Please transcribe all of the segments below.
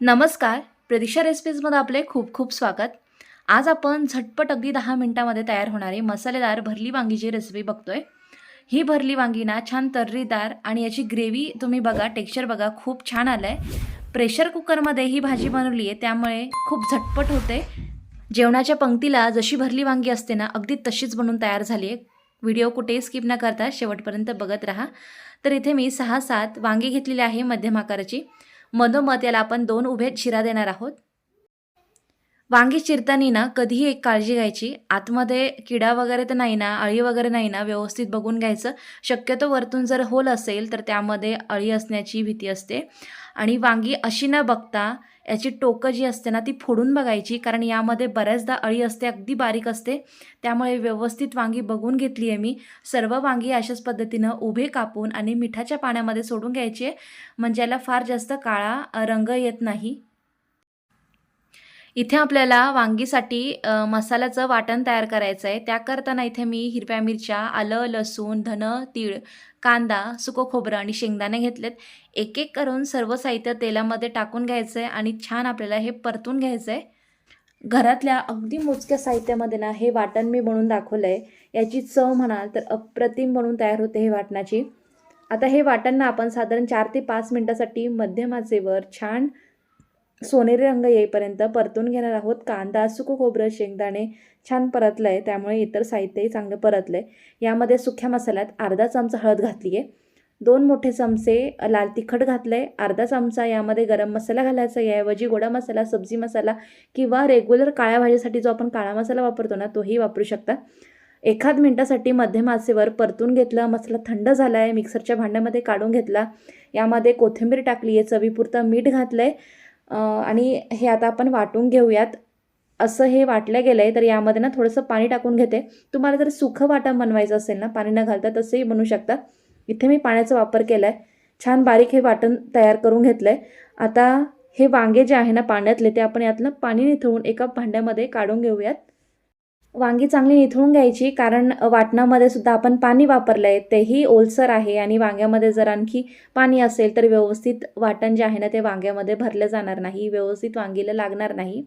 नमस्कार प्रतीक्षा रेसिपीजमध्ये आपले खूप खूप स्वागत. आज आपण झटपट अगदी दहा मिनटामध्ये तयार होणारी मसालेदार भरली वांगीची रेसिपी बघतोय. ही भरली वांगी ना छान तर्रीदार आणि याची ग्रेव्ही तुम्ही बघा टेक्स्चर बघा खूप छान आलं आहे प्रेशर कुकरमध्ये ही भाजी बनवली आहे त्यामुळे खूप झटपट होते. जेवणाच्या पंक्तीला जशी भरली वांगी असते ना अगदी तशीच बनवून तयार झाली आहे. व्हिडिओ कुठेही स्किप न करता शेवटपर्यंत बघत राहा. तर इथे मी सहा सात वांगी घेतलेली आहे मध्यम आकाराची. मधोमध याला आपण दोन उभे शिरा देणार आहोत. वांगी चिरताना ना कधीही एक काळजी घ्यायची. आतमध्ये किडा वगैरे तर नाही ना अळी वगैरे नाही ना व्यवस्थित बघून घ्यायचं. शक्यतो वरतून जर होल असेल तर त्यामध्ये अळी असण्याची भीती असते. आणि वांगी अशी न बघता याची टोकं जी असते ना ती फोडून बघायची. कारण यामध्ये बऱ्याचदा अळी असते अगदी बारीक असते. त्यामुळे व्यवस्थित वांगी बघून घेतली आहे मी. सर्व वांगी अशाच पद्धतीनं उभे कापून आणि मिठाच्या पाण्यामध्ये सोडून घ्यायची म्हणजे याला फार जास्त काळा रंग येत नाही. इथे आपल्याला वांगीसाठी मसाल्याचं वाटण तयार करायचं आहे. त्या करताना इथे मी हिरव्या मिरच्या आलं लसूण धन तीळ कांदा सुकं खोबरं आणि शेंगदाणे घेतलेत. एक एक करून सर्व साहित्य तेलामध्ये टाकून घ्यायचं आहे आणि छान आपल्याला हे परतून घ्यायचं आहे घरातल्या अगदी मोजक्या साहित्यामध्ये ना हे वाटण मी बनवून दाखवलं आहे याची चव म्हणाल तर अप्रतिम बनवून तयार होते हे वाटणाची. आता हे वाटण ना आपण साधारण चार ते पाच मिनटासाठी मध्यमाचेवर छान सोनेरी रंग येईपर्यंत परतून घेणार आहोत. कांदा सुकं खोबरं शेंगदाणे छान परतलं आहे त्यामुळे इतर साहित्यही चांगलं परतलं आहे यामध्ये सुख्या मसाल्यात अर्धा चमचा हळद घातली आहे दोन मोठे चमचे लाल तिखट घातलं आहे अर्धा चमचा यामध्ये गरम मसाला घालायचा. याऐवजी गोडा मसाला सब्जी मसाला किंवा रेग्युलर काळ्या भाजीसाठी जो आपण काळा मसाला वापरतो ना तोही वापरू शकता. एखाद मिनटासाठी मध्यम आचेवर परतून घेतला. मसाला थंड झाला आहे मिक्सरच्या भांड्यामध्ये काढून घेतला. यामध्ये कोथिंबीर टाकली आहे चवीपुरतं मीठ घातलं आहे आणि हे आता आपण वाटून घेऊयात. असं हे वाटलं गेलं आहे तर यामध्ये ना थोडंसं पाणी टाकून घेते. तुम्हाला जर सुखं वाटण बनवायचं असेल ना पाणी न घालता तसंही बनवू शकता. इथे मी पाण्याचा वापर केला आहे छान बारीक हे वाटण तयार करून घेतलं आहे आता हे वांगे जे आहे ना पाण्यातले ते आपण यातलं पाणी निथळून एका भांड्यामध्ये काढून घेऊयात. वांगी चांगली निथळून घ्यायची कारण वाटणामध्ये सुद्धा आपण पाणी वापरलं आहे तेही ओलसर आहे आणि वांग्यामध्ये जर आणखी पाणी असेल तर व्यवस्थित वाटण जे आहे ना ते वांग्यामध्ये भरलं जाणार नाही व्यवस्थित वांगीला लागणार नाही.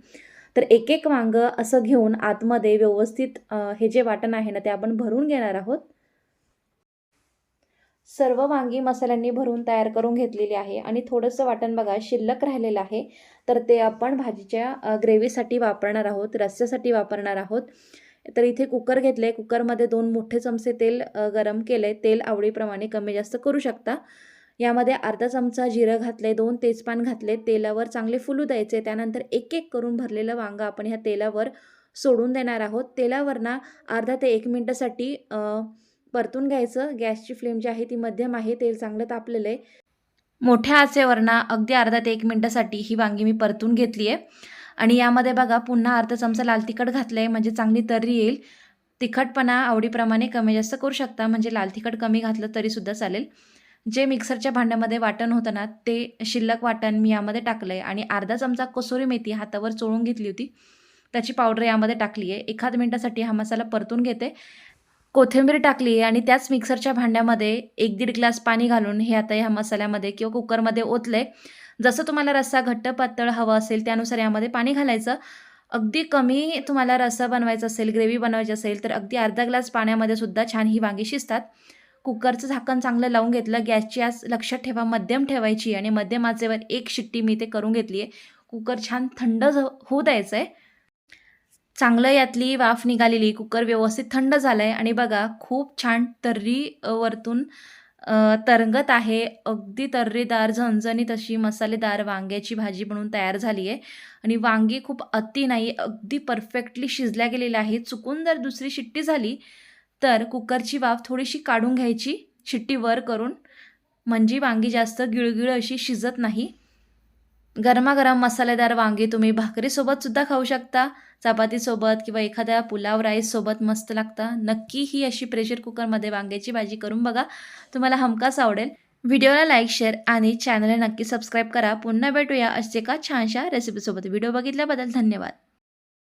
तर एक एक वांगं असं घेऊन आतमध्ये व्यवस्थित हे जे वाटण आहे ना ते आपण भरून घेणार आहोत. सर्व वांगी मसाल्यांनी भरून तयार करून घेतलेली आहे. आणि थोडंसं वाटण बघा शिल्लक राहिलेलं आहे. तर ते आपण भाजीच्या ग्रेव्हीसाठी वापरणार आहोत रस्स्यासाठी वापरणार आहोत. तर इथे कुकर घेतले कुकरमध्ये दोन मोठे चमचे तेल गरम केले तेल आवडीप्रमाणे कमी जास्त करू शकता. यामध्ये अर्धा चमचा जिरं घातले दोन तेजपान घातले तेलावर चांगले फुलू द्यायचे. त्यानंतर एक एक करून भरलेलं वांगा आपण ह्या तेलावर सोडून देणार आहोत. तेलावर ना अर्धा ते एक मिनटासाठी परतून घ्यायचं. गॅसची फ्लेम जी आहे ती मध्यम आहे. तेल चांगलं तापलेलं आहे. मोठ्या आचेवर ना अगदी अर्धा ते एक मिनटासाठी ही वांगी मी परतून घेतली आहे. आणि यामध्ये बघा पुन्हा अर्धा चमचा लाल तिखट घातलं आहे म्हणजे चांगली तर्री येईल. तिखटपणा आवडीप्रमाणे कमी जास्त करू शकता. म्हणजे लाल तिखट कमी घातलं तरीसुद्धा चालेल. जे मिक्सरच्या भांड्यामध्ये वाटण होतं ना ते शिल्लक वाटण मी यामध्ये टाकलं आहे आणि अर्धा चमचा कसुरी मेथी हातावर चोळून घेतली होती. त्याची पावडर यामध्ये टाकली आहे एखाद मिनटासाठी हा मसाला परतून घेते. कोथिंबीर टाकली आणि त्याच मिक्सरच्या भांड्यामध्ये एक दीड ग्लास पाणी घालून हे आता ह्या मसाल्यामध्ये किंवा कुकरमध्ये ओतले. जसं तुम्हाला रस्सा घट्ट पातळ हवा असेल त्यानुसार यामध्ये पाणी घालायचं. अगदी कमी तुम्हाला रस्सा बनवायचा असेल ग्रेव्ही बनवायची असेल तर अगदी अर्धा ग्लास पाण्यामध्ये सुद्धा छान ही वांगी शिजतात. कुकरचं झाकण चांगलं लावून घेतलं गॅसची आज लक्षात ठेवा मध्यम ठेवायची आणि मध्यम आचेवर एक शिट्टी मी ते करून घेतली आहे कुकर छान थंड झ- होऊ द्यायचं आहे चांगलं यातली वाफ निघालेली कुकर व्यवस्थित थंड झालं आहे आणि बघा खूप छान तर्री वरतून तरंगत आहे. अगदी तर्रीदार झणझणीत अशी मसालेदार वांग्याची भाजी बनवून तयार झाली आहे आणि वांगी खूप अति नाही अगदी परफेक्टली शिजल्या गेलेल्या आहे चुकून जर दुसरी शिट्टी झाली तर कुकरची वाफ थोडीशी काढून घ्यायची शिट्टी वर करून. म्हणजे वांगी जास्त गिळगिळ अशी शिजत नाही. गरमागरम मसालेदार वांगी तुम्ही भाकरीसोबत सुद्धा खाऊ शकता. चपातीसोबत किंवा एखाद्या पुलाव राईससोबत मस्त लागता. नक्की ही अशी प्रेशर कुकरमध्ये वांग्याची भाजी करून बघा. तुम्हाला हमखास आवडेल. व्हिडिओला लाईक शेअर आणि चॅनलला नक्की सबस्क्राईब करा. पुन्हा भेटूया असे एका छानशा रेसिपीसोबत व्हिडिओ बघितल्याबद्दल धन्यवाद.